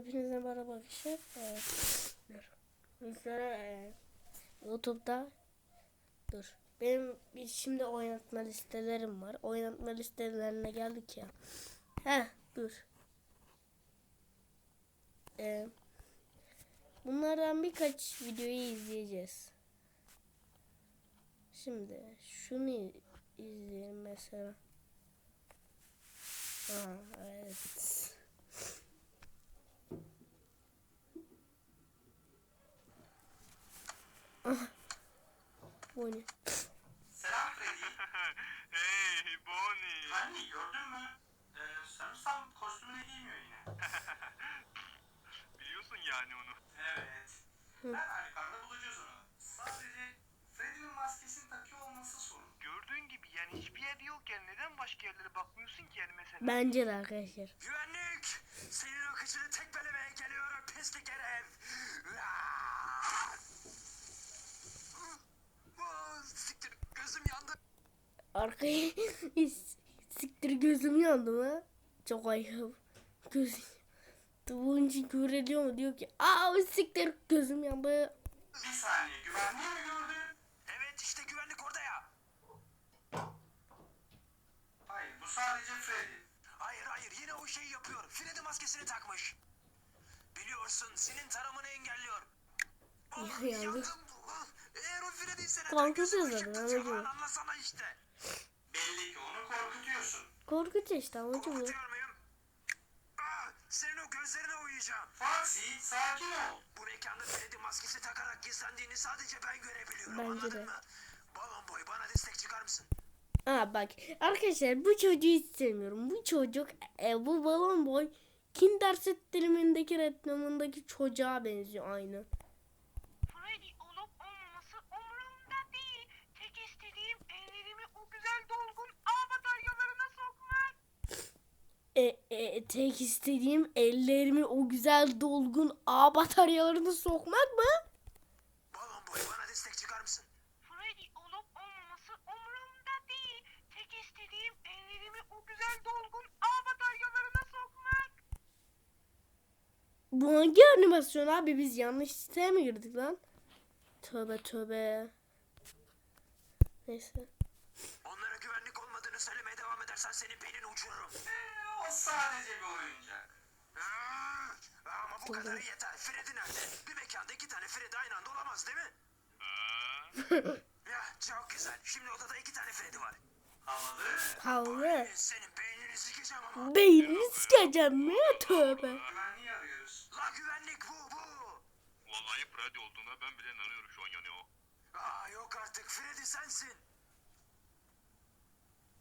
hepinize merhaba arkadaşlar. Ee, e, YouTube'da dur. Benim şimdi oynatma listelerim var. Oynatma listelerine geldik ya. Heh dur. Ee, bunlardan birkaç videoyu izleyeceğiz. Şimdi şunu izleyelim mesela. Aa, evet. Bu ne? Selam Freddy. hey Bonnie. Anne gördün mü? Ee, sanırsam kostümünü giymiyor yine. Biliyorsun yani onu. Evet. Ben halükarda bulacağız onu. Sadece Freddy'nin maskesini takıyor olması sorun. Gördüğün gibi yani hiçbir yerde yokken neden başka yerlere bakmıyorsun ki yani mesela? Bence de arkadaşlar. Güvenlik! Senin o kıçını tekmelemeye geliyorum pislik herif! Aa, Siktir gözüm yandı. Arkaya siktir gözüm yandı mı? Çok ayıp. Göz Bunun için küfür ediyor mu? Diyor ki aa siktir gözüm yandı. Bir saniye güvenliği mi gördün? Evet işte güvenlik orada ya. Hayır bu sadece Freddy. Hayır hayır yine o şeyi yapıyor. Freddy maskesini takmış. Biliyorsun senin taramanı engelliyor. Ah, Ya, yandı. yandım. Ah, Eğer o Freddy ise neden Korkutuyor gözüm zaten, ışık tutuyor anladım. falan anlasana işte. Belli ki onu korkutuyorsun. Korkunç işte amacım. Korkutuyor muyum? Ah, senin o gözlerine uyuyacağım. Foxy sakin ol. Bu mekanda Freddy maskesi takarak gizlendiğini sadece ben görebiliyorum. Bence anladın de. mı? Balon boy bana destek çıkar mısın? Aa bak arkadaşlar bu çocuğu hiç sevmiyorum. Bu çocuk e, bu balon boy Kinder Sütlerimindeki reklamındaki çocuğa benziyor aynı. E, e, tek istediğim ellerimi o güzel dolgun ağ bataryalarını sokmak mı? Balon boy bana destek çıkar mısın? Freddy olup olmaması umurumda değil. Tek istediğim ellerimi o güzel dolgun ağ bataryalarına sokmak. Bu hangi animasyon abi biz yanlış siteye mi girdik lan? Tövbe tövbe. Neyse. Onlara güvenlik olmadığını söylemeye devam edersen senin beynini uçururum. O sadece bir oyuncak. Ah, Ama bu kadarı yeter. Freddy nerede? Bir mekanda iki tane Freddy aynı anda olamaz değil mi? ya çok güzel. Şimdi odada iki tane Freddy var. Havalı. Havlu. Senin beynini sikeceğim ama. Beynini sikeceğim mi? Tövbe. Güvenliği arıyoruz. La güvenlik bu bu. Vallahi Freddy olduğuna ben bile inanıyorum şu an yani o. Aa yok artık Freddy sensin.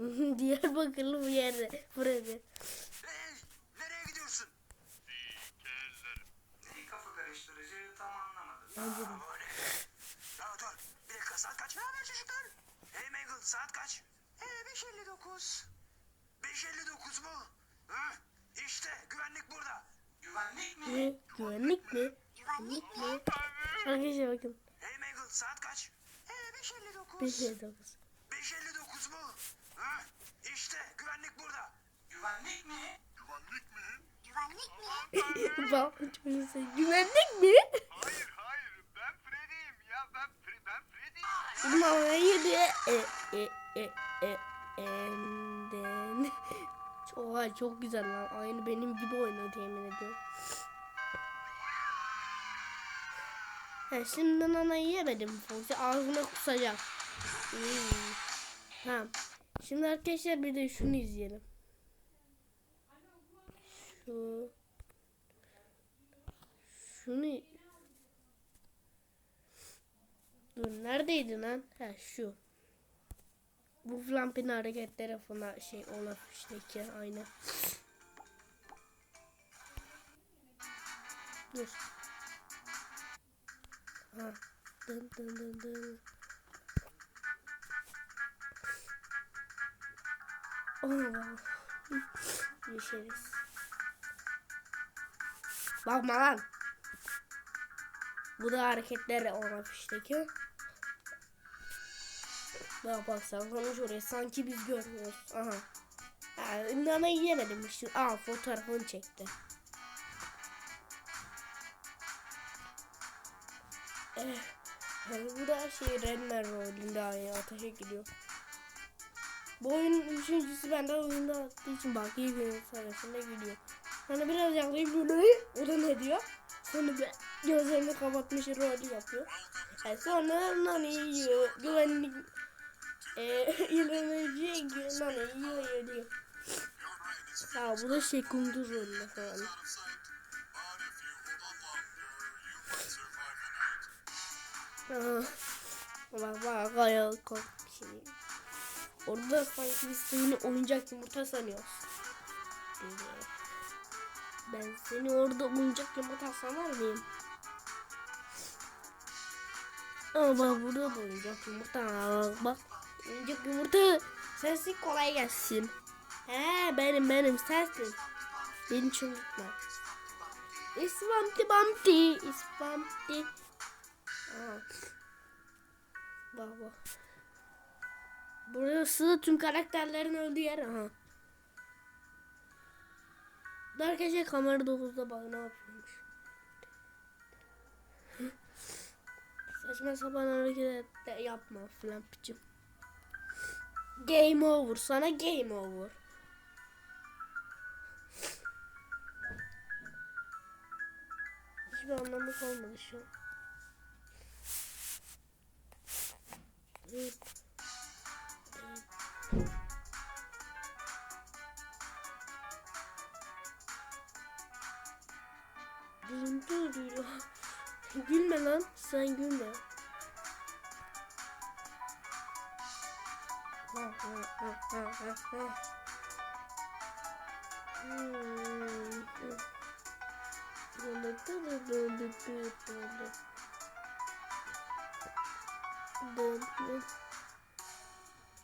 Diyarbakırlı bir yerde. Freddy. Hey nereye gidiyorsun? Neyi kafa karıştırıcı tam anlamadım. Aa, bu ne? Ya dur bir dakika saat kaç? Ne haber çocuklar? Hey Mangle saat kaç? Ee 5.59. 5.59 mu? Hı? İşte güvenlik burada. Güvenlik mi? Ne? Güvenlik mi? Güvenlik mi? Arkadaşlar bakın. Hey Mangle saat kaç? Ee 5.59. 559. 5.59 mu? Hı? İşte güvenlik burada. Güvenlik mi? Bak çocuğu sen- Güvenlik mi? Hayır hayır ben Freddy'yim ya ben Fre ben Freddy'yim. Mama yedi. E e e e enden. Oha çok güzel lan. Aynı benim gibi oynadı yemin ediyorum. Ha, şimdi nana yiyemedim. Foxy ağzına kusacak. Hmm. Ha. Şimdi arkadaşlar bir de şunu izleyelim. Şu. Şunu. Dur neredeydi lan? Ha şu. Bu Flamp'in hareketleri falan şey Olaf işte aynı. Dur. Ha. Dın dın dın dın. Oh. Bakma lan. Bu da hareketler olmak işte ki. Bak bak sen konuş oraya. Sanki biz görmüyoruz. Aha. Yani Ümran'a yiyemedim işte. Aa fotoğrafını çekti. Eh, bu da şey Renner rolünde ya. Ateşe gidiyor. Bu oyunun üçüncüsü bende oyunda attığı için bak iyi günün sayesinde gidiyor. Hani biraz yaklayıp böyle o da ne diyor? Sonra böyle gözlerini kapatmış rolü yapıyor. E sonra nani yiyor. Güvenlik e, ilerleyecek nani yiyor diyor. Ha bu da şey kundur rolü falan. Aa, Bak bak gayet kork bir şey. Orada sanki biz seni oyuncak yumurta sanıyoruz. Böyle. Ben seni orada oyuncak yumurta sanar mıyım? Ama bak burada da oyuncak yumurta. Bak oyuncak yumurta. Sensin kolay gelsin. He benim benim sensin. Beni hiç unutma. İsbamti bamti. İsbamti. Aa. Bak bak. Burası tüm karakterlerin öldüğü yer. Aha. Arkadaşlar kamera 9'da bak ne yapıyormuş. Saçma sapan hareket de yapma falan piçim. Game over. Sana game over. Hiçbir anlamı kalmadı şu an.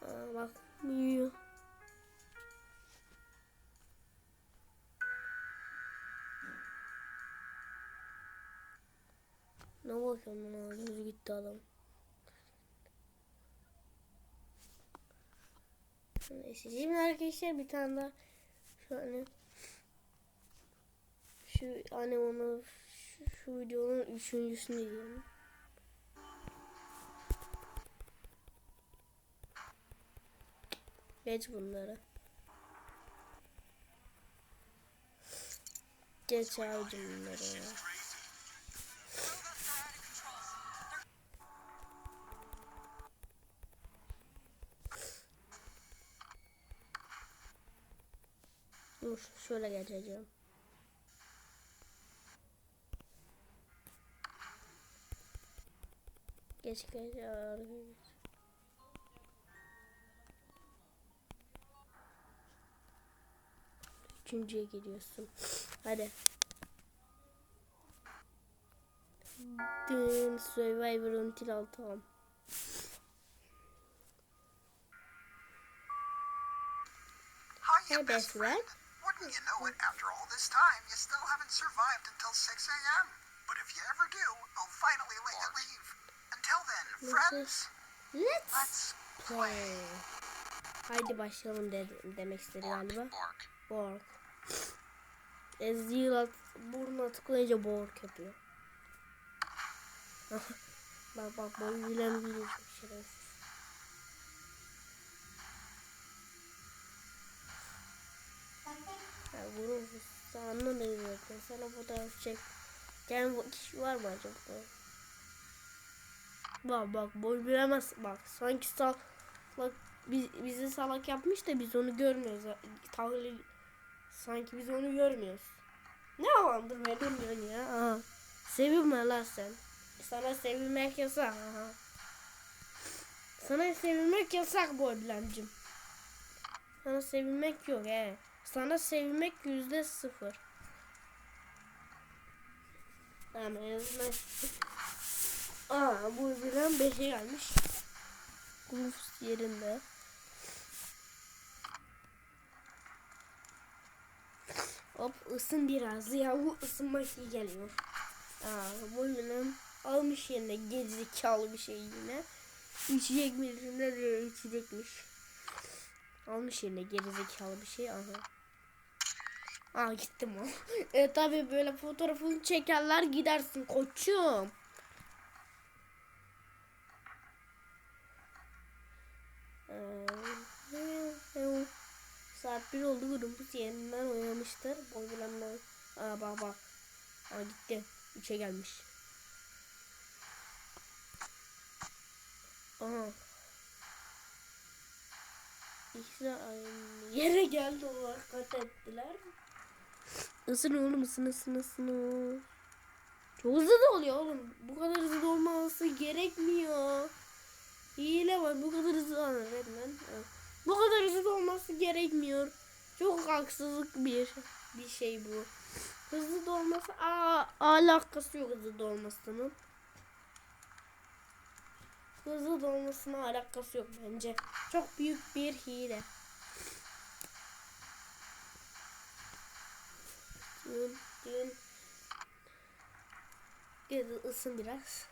Aa, bak büyüyor. Ne bakıyorsun lan gözü gitti adam. Neyse şimdi arkadaşlar bir tane daha şu hani şu hani onu şu, şu videonun üçüncüsünü diyelim. Geç bunları. Geç abicim bunları ya. Dur şöyle geçeceğim. Geç geç. Üçüncüye gidiyorsun. Hadi. Dün Survivor until altam. Hey, best best friend. Wouldn't you know it, after all this time, you still haven't survived until 6 a.m. But if you ever do, I'll finally let you leave. Until then, Let's friends, Let's let's play. Haydi başlayalım de demek istedi galiba. bark. Bork. Ezreal at, burnuna tıklayınca bork yapıyor. bak bak boy bilen bir şerefsiz. Bunu ne diyor? Sana fotoğraf çek. Yani bu kişi var mı acaba? Bak bak boy bilemez. Bak sanki sal bak biz, bizi salak yapmış da biz onu görmüyoruz. Tahlil sanki biz onu görmüyoruz. Ne alandır be durmuyorsun ya. Aha. Sevilme lan sen. Sana sevilmek yasak. Aha. Sana sevilmek yasak bu ablamcım. Sana sevilmek yok he. Sana sevilmek yüzde sıfır. En azından. Aa bu bilen 5'e gelmiş. Uf yerinde. Hop ısın biraz ya bu ısınmak iyi geliyor. Aa bu bilen almış yerine gerizekalı bir şey yine. İçecek mi? Ne içecekmiş. Almış yerine gerizekalı bir şey. Aha. Aa gittim o. e tabi böyle fotoğrafını çekerler gidersin koçum. Ee, saat 1 oldu grubumuz yeniden oynamıştır. Boygulanma. Aa bak bak. Aa gitti. 3'e gelmiş. Aha. İkisi aynı yere geldi olarak kat ettiler. Isın oğlum ısın ısın ısın. Çok hızlı da oluyor oğlum. Bu kadar hızlı olması gerekmiyor. Hile var bu kadar hızlı öğretmen. Bu kadar hızlı olması gerekmiyor. Çok haksızlık bir bir şey bu. Hızlı da olması aa, alakası yok hızlı da olmasının. Hızlı da olmasına alakası yok bence. Çok büyük bir hile. Dün, dün. Gel ısın biraz.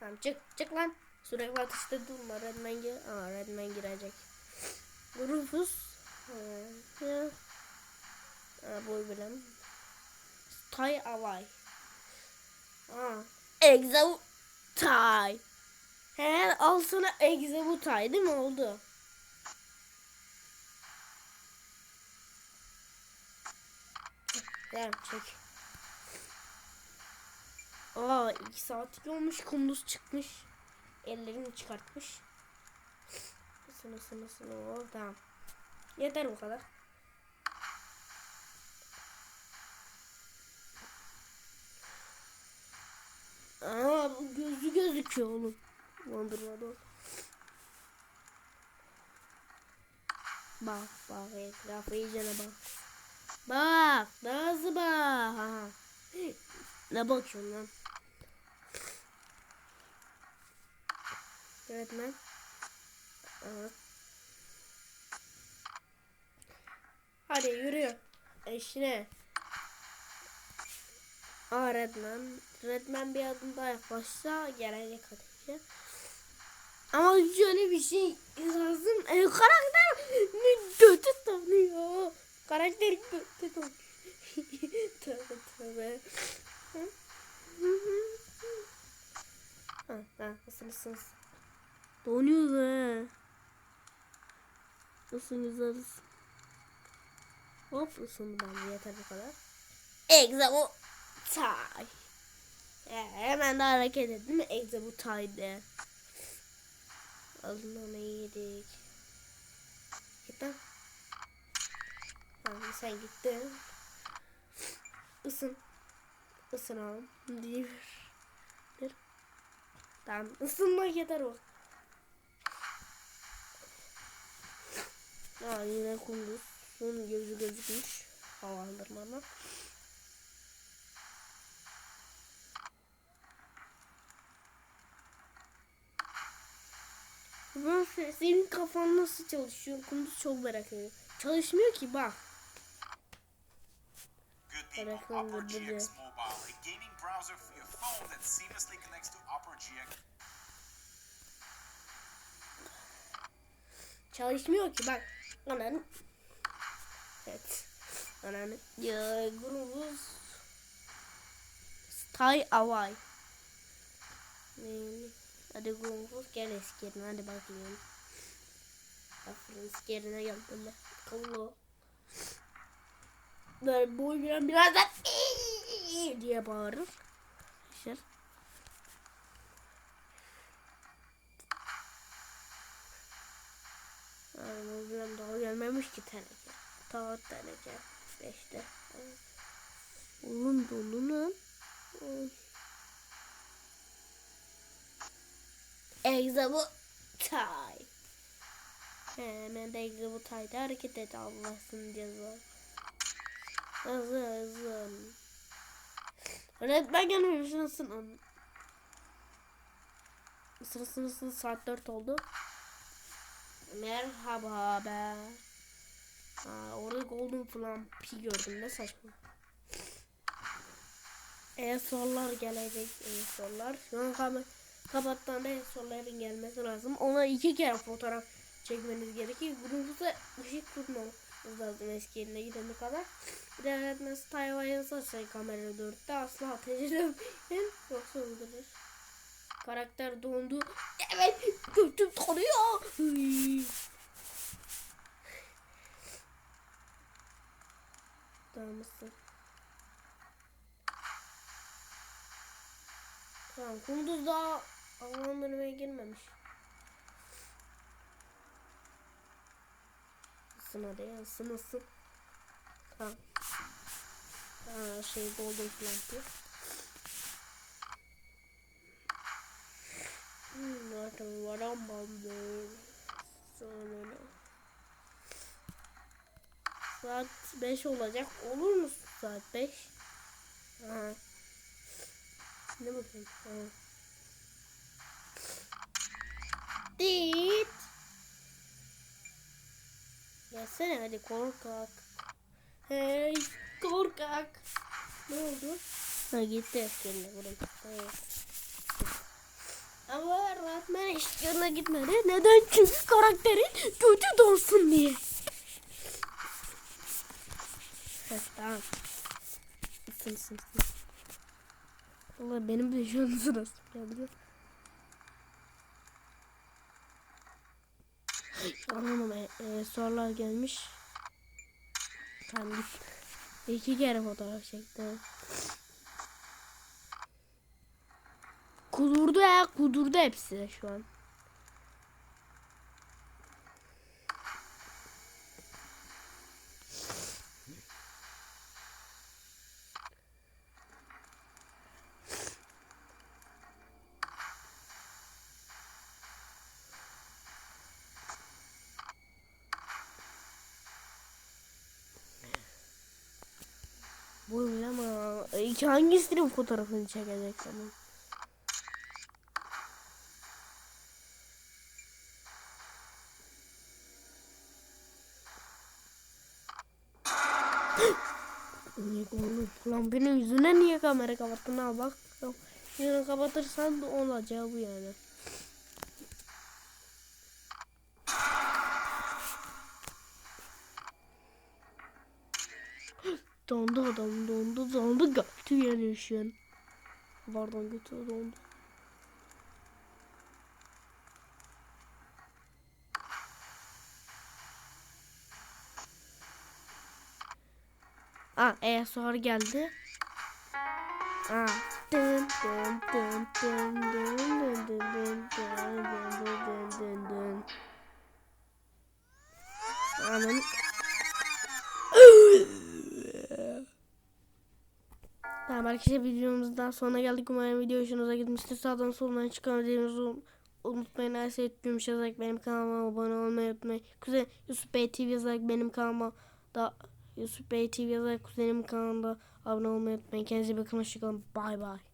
Tamam çık çık lan. Sürekli atışta durma. Redman gir. Aa Redman girecek. Rufus. Ha, ya. Aa boy bilen. Tay Avay. Aa. Exo Tay. He al sana Exo Tay değil mi oldu? Çek. Aa iki saatlik olmuş kunduz çıkmış. Ellerini çıkartmış. Isın ısın ısın o tamam. Yeter bu kadar. Aa bu gözü gözüküyor oğlum. Wonderworld. Bak bak etrafa iyicene bak. Bak hızlı bak. Ne bakıyorsun lan? Öğretmen. Evet. Hadi yürü. Eşine. Aa Redman. Redman bir adım daha yaklaşsa gelecek ateşe. Ama şöyle bir şey lazım. E, karakter kötü tanıyor. Karakter kötü tanıyor. tövbe tövbe. Ha, ha, ısın ısın ısın. Donuyor be. Isın güzel ısın. Hop ısındı bence yeter bu kadar. Examo Tay. Ee, hemen de hareket ettim. Examo Tay'de. Alın onu yedik. Git lan. Tamam sen gittin. Isın. Isın oğlum. Bir. Bir. Tamam ısınmak yeter o. Aa yine kunduz. Son gözü gözükmüş. Havalandırmama. Se- senin kafan nasıl çalışıyor? Kunduz çok merak ediyorum. Çalışmıyor ki bak. Çalışmıyor ki bak. Ananı. Evet. Ananı. Ya grubuz. Stay away. Hadi grubuz gel eski yerine hadi bakayım. Aferin eski yerine. Kallo. Böyle boy biraz birazdan diye bağırır. Arkadaşlar. Aynen öyle daha gelmemiş ki teneke. Ta teneke. Beşte. Oğlum dolu lan. Oy. Egzabu tay. Hemen de egzabu tayda hareket et Allah'ın ceza. Hızlı hızlı. Öğretmen gelmemiş nasıl? Sırasını sırasını saat 4 oldu. Merhaba be. Aa, orada golden falan pi gördüm ne saçma. E-sollar gelecek e-sollar. Şu an kam kapattan da e-solların gelmesi lazım. Ona iki kere fotoğraf çekmeniz gerekiyor. Grubumuza ışık tutmamız lazım eski yerine gidene kadar. Bir de öğretmen Tayvan'a yazarsa kamera dörtte asla ateş edemeyin. Yoksa. Karakter dondu. Evet götüm tanıyor. Dağılmışsın. Tamam kunduz daha havalandırmaya girmemiş. Isın hadi ya ısın ısın. Tamam. Aa, şey golden plant. Hmm, zaten varam bandı. Sonra Saat 5 olacak. Olur mu saat 5? Aha. Ne bakayım? Aha. Dit. Gelsene hadi korkak. Hey korkak. Ne oldu? Ha gitti. Gel buraya. Evet. Ama Ratman eşkırına gitmedi. Neden? Çünkü karakterin kötü dolsun diye. Heh, tamam. Isın ısın ısın. Valla benim de şu an sırası geldi. Anlamam e, e, sorular gelmiş. Tamam git. İki kere fotoğraf çektim. Kudurdu ya kudurdu hepsi şu an. İki hangisinin fotoğrafını çekecek zaman? Oğlum? Lan benim yüzüne niye kamera kapattın ha bak. Yüzünü kapatırsan da olacağı bu yani. Dondu adam dondu dondu götü yanıyor şu an. Pardon dondu. Aa e sonra geldi. Aa. Dın dın dın dın dın dın dın dın dın dın dın dın dın. Anam. Tamam arkadaşlar videomuzdan sonuna geldik. Umarım video hoşunuza gitmiştir. Sağdan soldan çıkan videomuzu unutmayın. Her şey etmiyormuş yazarak benim kanalıma abone olmayı unutmayın. Kuzen Yusuf Bey TV yazarak benim kanalıma da Yusuf Bey TV yazarak kuzenim kanalında abone olmayı unutmayın. Kendinize bakın. Hoşçakalın. Bay bay.